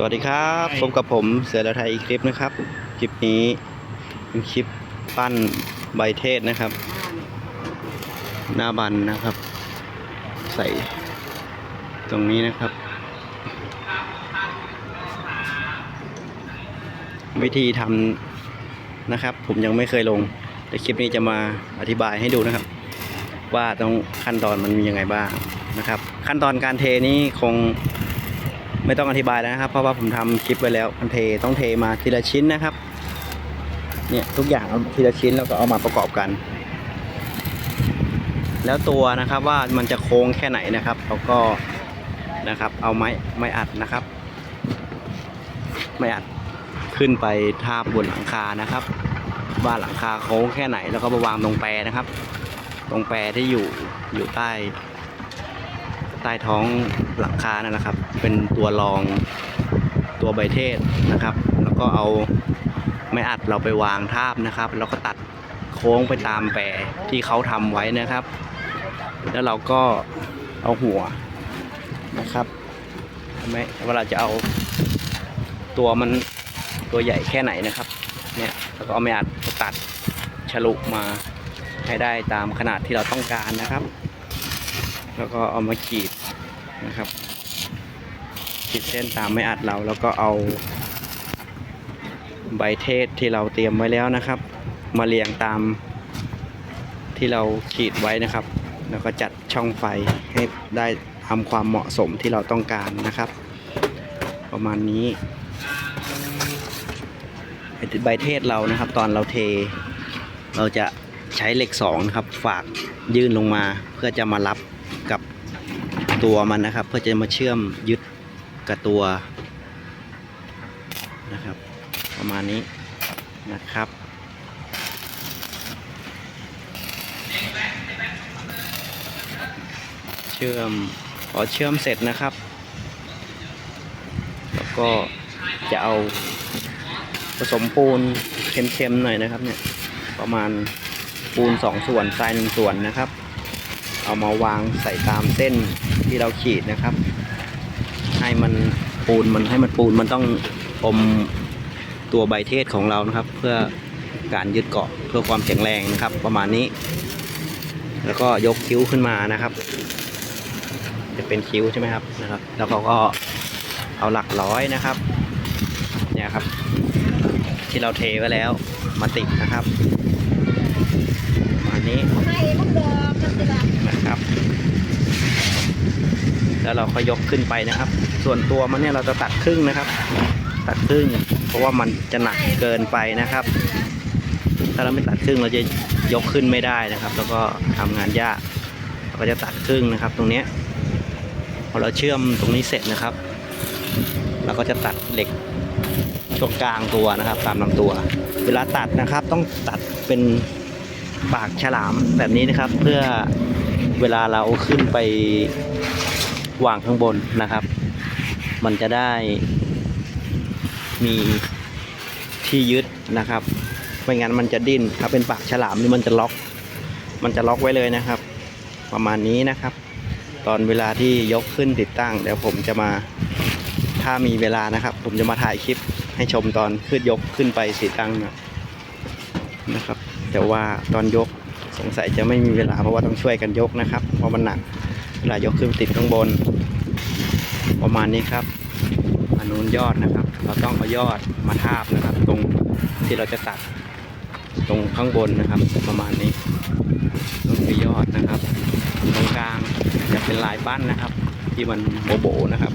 สวัสดีครับพบกับผมเสือดาวไทยอีกคลิปนะครับ คลิปนี้เป็นคลิปปั้นใบเทศนะครับ หน้าบันนะครับ ใส่ตรงนี้นะครับ วิธีทำนะครับ ผมยังไม่เคยลง แต่คลิปนี้จะมาอธิบายให้ดูนะครับ ว่าต้องขั้นตอนมันมียังไงบ้างนะครับ ขั้นตอนการเทนี้คง ไม่ต้องอธิบายแล้วนะครับ เพราะว่าผมทำคลิปไว้แล้วมันเทต้องเทมาทีละชิ้นนะครับ เนี่ยทุกอย่างเอาทีละชิ้นแล้วก็เอามาประกอบกัน แล้วตัวนะครับว่ามันจะโค้งแค่ไหนนะครับเราก็นะครับ เอาไม้ไม้อัดนะครับ ไม้อัดขึ้นไปทาบบนหลังคานะครับว่าหลังคาโค้งแค่ไหนแล้วก็มาวางตรงแปรนะครับ ตรงแปรที่อยู่อยู่ใต้ ต้ท้องหลังคานั่นนะครับ เป็นตัวรองตัวใบเทศนะครับ แล้วก็เอาไม้อัดเราไปวางทาบนะครับ แล้วก็ตัดโค้งไปตามแปรที่เขาทำไว้นะครับ แล้วเราก็เอาหัวนะครับไม่ว่าจะเอาตัวมันตัวใหญ่แค่ไหนนะครับเนี่ยแล้วก็เอาไม้อัดตัดฉลุมาให้ได้ตามขนาดที่เราต้องการนะครับ แล้วก็เอามาขีดนะครับ ขีดเส้นตามไม่อัดเราแล้วก็เอาใบเทศที่เราเตรียมไว้แล้วนะครับ มาเรียงตามที่เราขีดไว้นะครับ แล้วก็จัดช่องไฟให้ได้ทำความเหมาะสมที่เราต้องการนะครับ ประมาณนี้ใบเทศเรานะครับ ตอนเราเท เราจะใช้เหล็กสองนะครับ ฝากยื่นลงมาเพื่อจะมารับ กับตัวมันนะครับ เพื่อจะมาเชื่อมยึดกับตัวนะครับ ประมาณนี้นะครับเชื่อมพอเชื่อมเสร็จนะครับ แล้วก็จะเอาผสมปูนเค็มๆหน่อยนะครับเนี่ยประมาณปูนสองส่วนทรายหนึ่งส่วนนะครับ เอามาวางใส่ตามเส้นที่เราขีดนะครับ ให้มันปูนมันให้มันปูนมันต้องอมตัวใบเทศของเรานะครับ เพื่อการยึดเกาะเพื่อความแข็งแรงนะครับ ประมาณนี้ แล้วก็ยกคิ้วขึ้นมานะครับ จะเป็นคิ้วใช่ไหมครับนะครับ แล้วเขาก็เอาหลักร้อยนะครับเนี่ยครับ ที่เราเทไว้แล้วมาติดนะครับประมาณนี้ ให้พวกดอกกันสิล่ะ นะครับ แล้วเราก็ยกขึ้นไปนะครับ ส่วนตัวมันเนี่ยเราจะตัดครึ่งนะครับ ตัดครึ่ง เพราะว่ามันจะหนักเกินไปนะครับ ถ้าเราไม่ตัดครึ่งเราจะยกขึ้นไม่ได้นะครับ แล้วก็ทำงานยากเราก็จะตัดครึ่งนะครับ ตรงนี้พอเราเชื่อมตรงนี้เสร็จนะครับ เราก็จะตัดเหล็กช่วงกลางตัวนะครับ ตามลำตัว เวลาตัดนะครับ ต้องตัดเป็นปากฉลามแบบนี้นะครับ เพื่อเวลาเราขึ้นไป วางข้างบนนะครับ มันจะได้มีที่ยึดนะครับ ไม่งั้นมันจะดิ้นถ้าเป็นปากฉลามนี่มันจะล็อก มันจะล็อกไว้เลยนะครับ ประมาณนี้นะครับ ตอนเวลาที่ยกขึ้นติดตั้งเดี๋ยวผมจะมาถ้ามีเวลานะครับ ผมจะมาถ่ายคลิปให้ชมตอนขึ้นยกขึ้นไปติดตั้งนะนะครับ แต่ว่าตอนยกสงสัยจะไม่มีเวลาเพราะว่าต้องช่วยกันยกนะครับ เพราะมันหนัก เวลายกขึ้นติดข้างบน ประมาณนี้ครับอันนู้นยอดนะครับ เราต้องเอายอดมาทาบนะครับ ตรงที่เราจะตัดตรงข้างบนนะครับ ประมาณนี้ต้องคือยอดนะครับตรงกลางจะเป็นลายปั้นนะครับ ที่มันโบโบนะครับ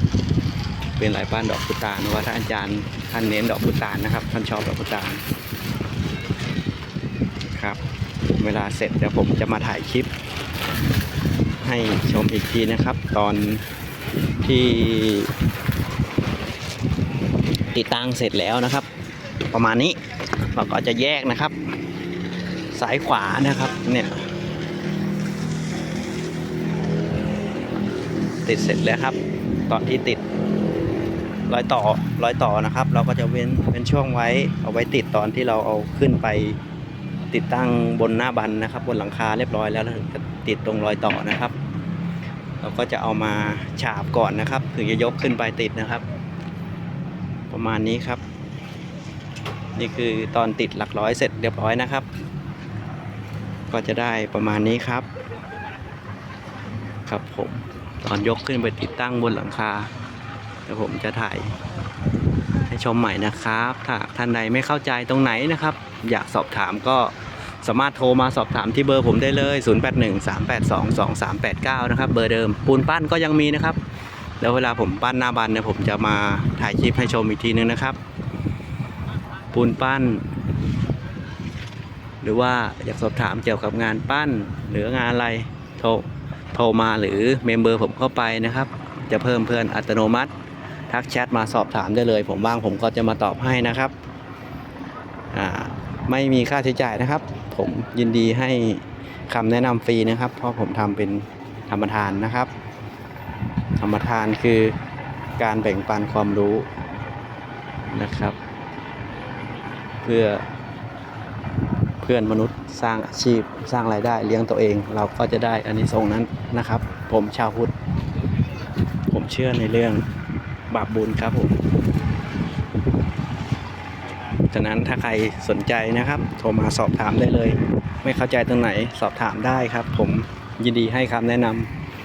เป็นลายปั้นดอกพุตานว่าถ้าอาจารย์ท่านเน้นดอกพุตานนะครับ ท่านชอบดอกพุตานครับ เวลาเสร็จเดี๋ยวผมจะมาถ่ายคลิป ให้ชมอีกทีนะครับ ตอนที่ติดตั้งเสร็จแล้วนะครับ ประมาณนี้เราก็จะแยกนะครับซ้ายขวานะครับเนี่ยติดเสร็จแล้วครับ ตอนที่ติดรอยต่อรอยต่อนะครับ เราก็จะเว้นเป็นช่วงไว้เอาไว้ติดตอนที่เราเอาขึ้นไป ติดตั้งบนหน้าบันนะครับ บนหลังคาเรียบร้อยแล้วเราจะติดตรงรอยต่อนะครับ เราก็จะเอามาฉาบก่อนนะครับ ถึงจะยกขึ้นไปติดนะครับ ประมาณนี้ครับ นี่คือตอนติดหลักร้อยเสร็จเรียบร้อยนะครับ ก็จะได้ประมาณนี้ครับ ครับผมตอนยกขึ้นไปติดตั้งบนหลังคาเดี๋ยวผมจะถ่ายให้ชมใหม่นะครับ ถ้าท่านใดไม่เข้าใจตรงไหนนะครับ อยากสอบถามก็สามารถโทรมาสอบถามที่เบอร์ผมได้เลย 0813822389 นะครับ เบอร์เดิม ปูนปั้นก็ยังมีนะครับ แล้วเวลาผมปั้นหน้าบันเนี่ยผมจะมาถ่ายคลิปให้ชมอีกทีนึงนะครับ ปูนปั้น หรือว่าอยากสอบถามเกี่ยวกับงานปั้น หรืองานอะไรโทรโทรมาหรือเมมเบอร์ผมเข้าไปนะครับ จะเพิ่มเพื่อนอัตโนมัติ ทักแชทมาสอบถามได้เลย ผมว่างผมก็จะมาตอบให้นะครับอ่า ไม่มีค่าใช้จ่ายนะครับ ผมยินดีให้คำแนะนำฟรีนะครับ เพราะผมทำเป็นธรรมทานนะครับ ธรรมทานคือการแบ่งปันความรู้นะครับ เพื่อเพื่อนมนุษย์สร้างอาชีพสร้างรายได้เลี้ยงตัวเอง เราก็จะได้อันนี้ส่งนั้นนะครับ ผมชาวพุทธ ผมเชื่อในเรื่องบาปบุญครับผม ฉะนั้นถ้าใครสนใจนะครับ โทรมาสอบถามได้เลย ไม่เข้าใจตรงไหนสอบถามได้ครับ ผมยินดีให้คำแนะน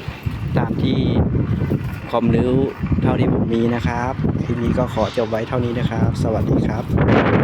ำตามที่ความรู้เท่าที่ผมมีนะครับ ทีนี้ก็ขอจบไว้เท่านี้นะครับ สวัสดีครับ